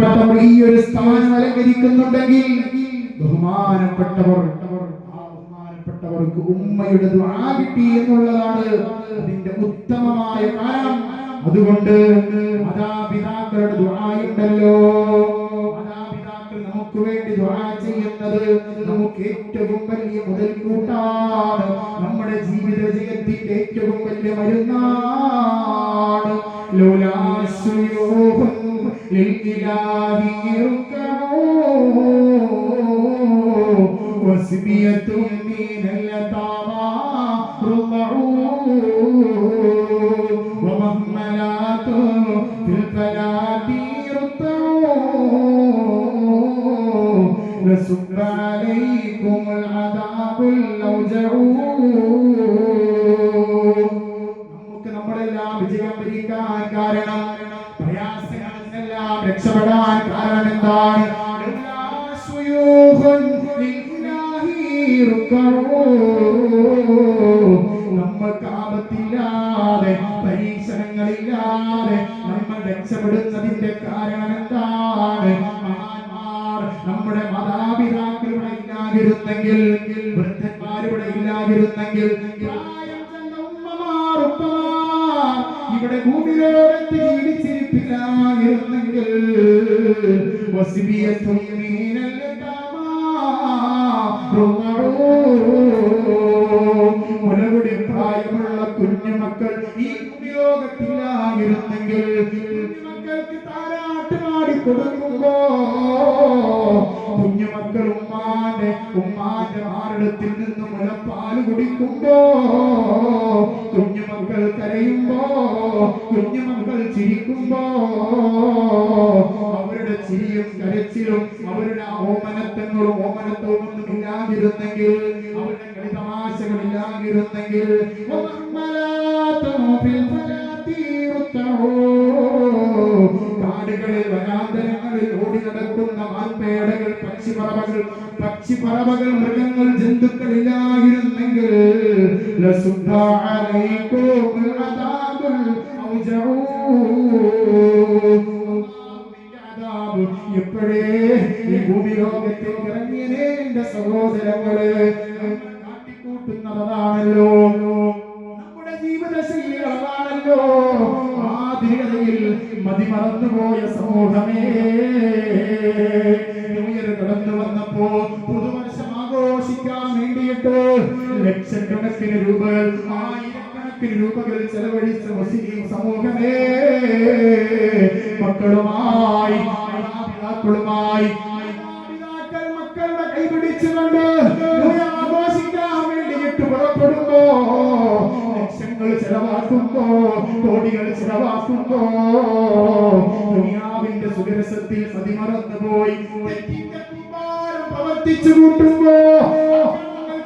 ബഹുമാനപ്പെട്ടവർ ഈ ഒരു സ്ഥാനം അലങ്കരിക്കുന്നുണ്ടെങ്കിൽ ബഹുമാനപ്പെട്ടവർ ബഹുമാനപ്പെട്ടവർക്ക് ഉമ്മയുടെ ദുആ കിട്ടി എന്നുള്ളതാണ് അതിന്റെ ഉത്തമമായ കാരണം അതുകൊണ്ട് മാതാപിതാക്കളുടെ ദുആയുണ്ടല്ലോ മാതാപിതാക്കൾ നമുക്ക് വേണ്ടി ദുആ ചെയ്യുന്നത് നമുക്ക് ഏറ്റവും വലിയ മുതൽക്കൂട്ടാണ്. നമ്മുടെ ജീവിത വിജയത്തിന്റെ ഏറ്റവും വലിയ മരുന്നാണ്. ലൗലാ للإله اركبوا وسبية من اليتامى رضعوا ومهملات في القنادير ارتعوا لسب عليكم العذاب لو റുക്കഊ. നമ്മൾക്ക് ആപത്തില്ലാതെ പരീക്ഷണങ്ങളില്ലാതെ നമ്മൾ രക്ഷപ്പെടുന്നതിന്റെ കാരണം എന്താണ് നമ്മുടെ മാതാപിതാക്കൾ ഇവിടെ ഇല്ലാതിരുന്നെങ്കിൽ വൃദ്ധന്മാർ ഇവിടെ ഇല്ലാതിരുന്നെങ്കിൽ ഇവിടെ ഭൂമിലോകത്ത് ജീവിച്ചിരിപ്പില്ലായിരുന്നെങ്കിൽ മുലകുടി പ്രായമുള്ള കുഞ്ഞുമക്കൾ ഈ ഉപയോഗത്തിലായിരുന്നെങ്കിൽ കുഞ്ഞുമക്കൾക്ക് താരാട്ടുമാടി കൊടുക്കുമ്പോ കുഞ്ഞുമക്കൾ ഉമ്മാന്റെ ഉമ്മാന്റെ മാറിടത്തിൽ നിന്ന് മുലപ്പാൽ കുടിക്കുമ്പോ കുഞ്ഞുമക്കൾ കരയുമ്പോ കുഞ്ഞുമക്കൾ ചിരിക്കുമ്പോ അവരുടെ ചിരിയും കരച്ചിലും അവരുടെ ഓമനത്തങ്ങളും ഓമനത്വവും ഒന്നും ഇല്ലാതിരുന്നെങ്കിൽ അവരുടെ കളിതമാശകൾ ഇല്ലാതിരുന്നെങ്കിൽ കാടുകളിൽ വനാന്തരങ്ങളിൽ ഓടി നടക്കുന്ന മാൻപേടകൾ പക്ഷിപറവകൾ പക്ഷിപറവകൾ മൃഗങ്ങൾ ജന്തുക്കൾ ഇല്ലായിരുന്നെങ്കിൽ ലസുബ്ബ അലൈക്കും എപ്പോഴേ ഈ ഭൂമി ലോകത്തേക്ക് ഇറങ്ങിയനേ എന്റെ സഹോദരങ്ങൾ കാട്ടിക്കൂട്ടുന്നതാണല്ലോ നമ്മുടെ ജീവിത ശൈലികളാണല്ലോ. ആധുനികതയിൽ മതിമറന്നുപോയ സമൂഹമേ. ന്യൂ ഇയർ കടന്നു വന്നപ്പോ പുതുവർഷം ആഘോഷിക്കാൻ വേണ്ടിയിട്ട് ലക്ഷക്കണക്കിന് രൂപകൾ ആയിരക്കണക്കിന് രൂപകളിൽ ചെലവഴിച്ച മുസ്ലിം സമൂഹമേ. മക്കളുമായി മാതാപിതാക്കളുമായി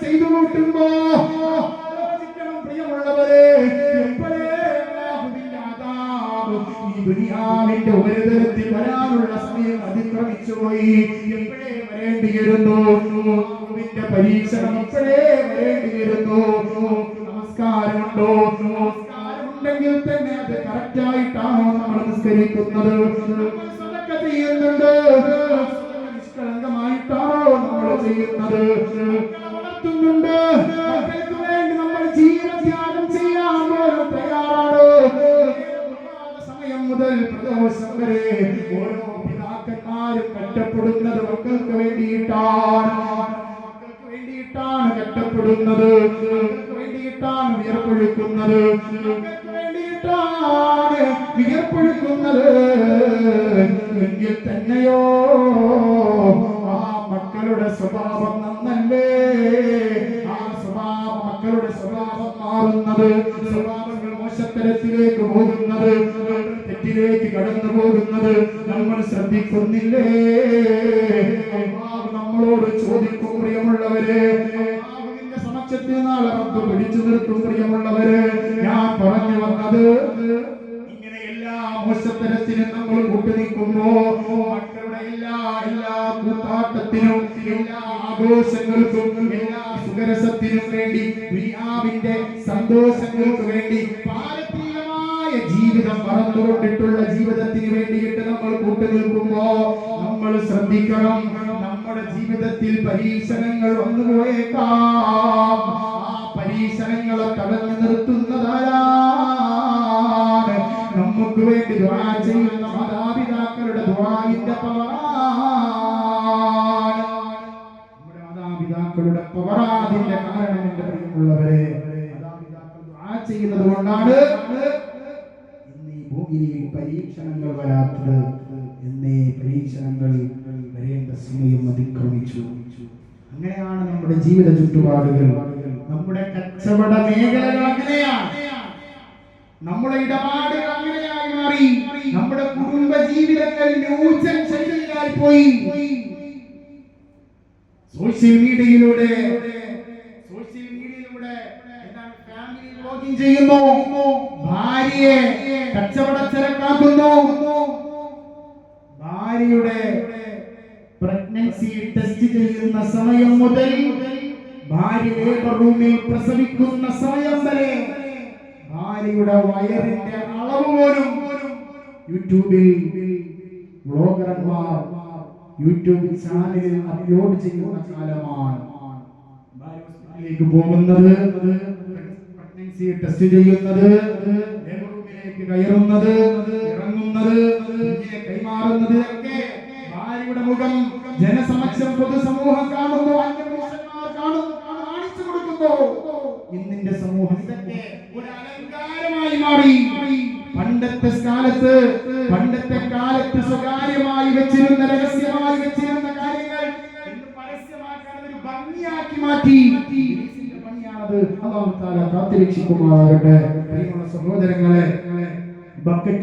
ചെയ്തുകൂട്ടുമ്പോ ആഘോഷിക്കാൻ ലക്ഷങ്ങൾ പ്രിയമുള്ളവരെ. ദുനിയാവിന്റെ ഉപരിതലത്തിൽ വരാനുള്ള സമയം അതിക്രമിച്ചു പോയി എപ്പോഴേ വരേണ്ടിയിരുന്നു? പരീക്ഷണം ഇപ്പോഴേ വരേണ്ടിയിരുന്നു? നമസ്കാരമുണ്ടോ? നമസ്കാരമുണ്ടെങ്കിൽ തന്നെ അത് കറക്റ്റായിട്ടാണോ നമ്മൾ നിസ്കരിക്കുന്നത്? ചെയ്യുന്നുണ്ട്. നിഷ്കളങ്കമായിട്ടാണോ നമ്മൾ ചെയ്യുന്നത്? വളർത്തുന്നുണ്ട്. ഓരോ പിതാക്കന്മാരും കഷ്ടപ്പെടുന്നത് മക്കൾക്ക് വേണ്ടിയിട്ടാണ്. മക്കൾക്ക് വേണ്ടിയിട്ടാണ് കഷ്ടപ്പെടുന്നത്. മക്കൾക്ക് വേണ്ടിയിട്ടാണ് വിയർപ്പൊഴുക്കുന്നത്. മക്കൾക്ക് വേണ്ടിയിട്ടാണ് വിയർപ്പൊഴുക്കുന്നത്. എങ്കിൽ തന്നെയോ ആ മക്കളുടെ സ്വഭാവം നന്നല്ലേ? ആ സ്വഭാവം മക്കളുടെ സ്വഭാവം മാറുന്നത്. സ്വഭാവങ്ങൾ കടന്നു പോകുന്നത് നമ്മൾ ശ്രദ്ധിക്കുന്നില്ലേ? നമ്മളോട് ചോദിക്കും പ്രിയമുള്ളവരെ. സമക്ഷത്തിൽ നാളെ റബ്ബ് പിടിച്ചു നിർത്തും പ്രിയമുള്ളവരെ. ഞാൻ പറഞ്ഞു വന്നത് ഇങ്ങനെ എല്ലാ മോശത്തരത്തിനും നമ്മൾ കൂട്ടുനിൽക്കുമ്പോ മക്കളുടെ എല്ലാ എല്ലാ കൂത്താട്ടത്തിനും എല്ലാ ആഘോഷങ്ങൾക്കും എല്ലാ സുഖരസത്തിനും വേണ്ടി ദുനിയാവിന്റെ സന്തോഷങ്ങൾക്ക് വേണ്ടി നടന്നുകൊണ്ടിട്ടുള്ള ജീവിതത്തിന് വേണ്ടിയിട്ട് നമ്മൾ കൂട്ടുനിൽക്കുമ്പോ നമ്മൾ ശ്രദ്ധിക്കണം. നമ്മുടെ ജീവിതത്തിൽ പരീക്ഷണങ്ങൾ വന്നു പോയേക്കാം. ആ പരീക്ഷണങ്ങളെ തടഞ്ഞു നിർത്തുന്നതാരാണ്? നമുക്ക് വേണ്ടി ദ്വാ ചെയ്യുന്ന മാതാപിതാക്കളുടെ ദുആഇന്റെ പവറാണ്. നമ്മുടെ മാതാപിതാക്കളുടെ പവറാതിന്റെ കാരണം എന്റെ പ്രിയമുള്ളവരെ. മാതാപിതാക്കൾ ദുആ ചെയ്യുന്നത് കൊണ്ടാണ് ഈ പരീക്ഷണങ്ങൾ വരാത്തത് എന്നേ പരീക്ഷണങ്ങൾ വരേണ്ട സമയം അതിക്രമിച്ചു. അങ്ങനെയാണ് നമ്മുടെ ജീവിത ചുറ്റുപാടുകൾ. നമ്മുടെ കച്ചവട മേഖലകൾ അങ്ങനെയാണ്. നമ്മുടെ ഇടപാടുകൾ അങ്ങനെയായി മാറി. നമ്മുടെ കുടുംബ ജീവിതങ്ങൾ പോയി. സോഷ്യൽ മീഡിയയിലൂടെ സോഷ്യൽ മീഡിയയിലൂടെ ചെയ്യുന്നു. ഭാര്യയെ കച്ചവടച്ചരക്കാക്കുന്നു. ഭാര്യയുടെ പ്രഗ്നൻസി ടെസ്റ്റ് ചെയ്യുന്ന സമയം മുതൽ ഭാര്യ ലേബർ റൂമിൽ പ്രസവിക്കുന്ന സമയം വരെ ഭാര്യയുടെ വയറിന്റെ അളവ് പോലും യൂട്യൂബിൽ ബ്ലോഗർമാർ യൂട്യൂബ് ചാനലിൽ അപ്ലോഡ് ചെയ്യുന്ന കാലമാണ്. ഭാര്യ പോകുന്നത് പ്രഗ്നൻസി ടെസ്റ്റ് ചെയ്യുന്നത് റൂമിലേക്ക് കയറുന്നത് ഇറങ്ങുന്നത് കൈമാറുന്നത് ഒക്കെ ഭാര്യയുടെ മുഖം ജനസമക്ഷം പൊതുസമൂഹം കാണുന്നു കാണിച്ചു കൊടുക്കുന്നു. ഇന്നിന്റെ സമൂഹം ഒരു അലങ്കാരമായി മാറി. പണ്ടത്തെ കാലത്ത് പണ്ടത്തെ കാലത്ത് സ്വകാര്യമായി വെച്ചിരുന്ന രഹസ്യമായി വെച്ചിരുന്ന കാര്യങ്ങൾ പരസ്യമാക്കാൻ ഒരു ഭംഗിയാക്കി മാറ്റി. അള്ളാഹു താല കാത്തിരക്ഷിക്കുമാറാകട്ടെ. സഹോദരങ്ങളെ ബക്കറ്റ്